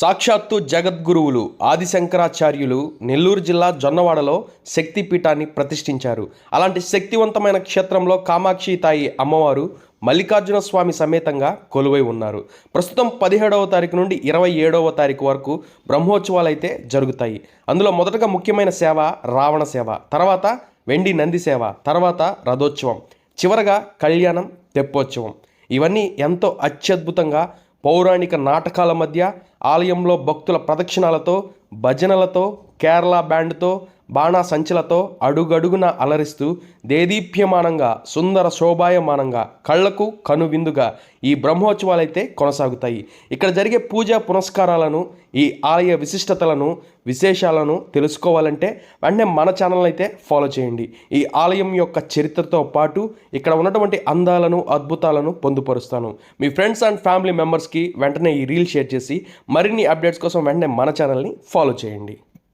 సాక్షాత్తు జగద్గురువులు ఆదిశంకరాచార్యులు నెల్లూరు జిల్లా జొన్నవాడలో శక్తిపీఠాన్ని ప్రతిష్ఠించారు. అలాంటి శక్తివంతమైన క్షేత్రంలో కామాక్షి తాయి అమ్మవారు మల్లికార్జున స్వామి సమేతంగా కొలువై ఉన్నారు. ప్రస్తుతం పదిహేడవ తారీఖు నుండి ఇరవై ఏడవ తారీఖు వరకు బ్రహ్మోత్సవాలు అయితే జరుగుతాయి. అందులో మొదటగా ముఖ్యమైన సేవ రావణ సేవ తర్వాత వెండి నంది సేవ తర్వాత రథోత్సవం చివరగా కళ్యాణం తెప్పోత్సవం. ఇవన్నీ ఎంతో అత్యద్భుతంగా పౌరాణిక నాటకాల మధ్య ఆలయంలో భక్తుల ప్రదక్షిణాలతో భజనలతో కేరళ బ్యాండ్తో బాణా సంచులతో అడుగడుగున అలరిస్తూ దేదీప్యమానంగా సుందర శోభాయమానంగా కళ్ళకు కనువిందుగా ఈ బ్రహ్మోత్సవాలైతే కొనసాగుతాయి. ఇక్కడ జరిగే పూజా పునస్కారాలను ఈ ఆలయ విశిష్టతలను విశేషాలను తెలుసుకోవాలంటే వెంటనే మన ఛానల్ అయితే ఫాలో చేయండి. ఈ ఆలయం యొక్క చరిత్రతో పాటు ఇక్కడ ఉన్నటువంటి అందాలను అద్భుతాలను పొందుపరుస్తాను. మీ ఫ్రెండ్స్ అండ్ ఫ్యామిలీ మెంబర్స్కి వెంటనే ఈ రీల్ షేర్ చేసి మరిన్ని అప్డేట్స్ కోసం వెంటనే మన ఛానల్ని ఫాలో చేయండి.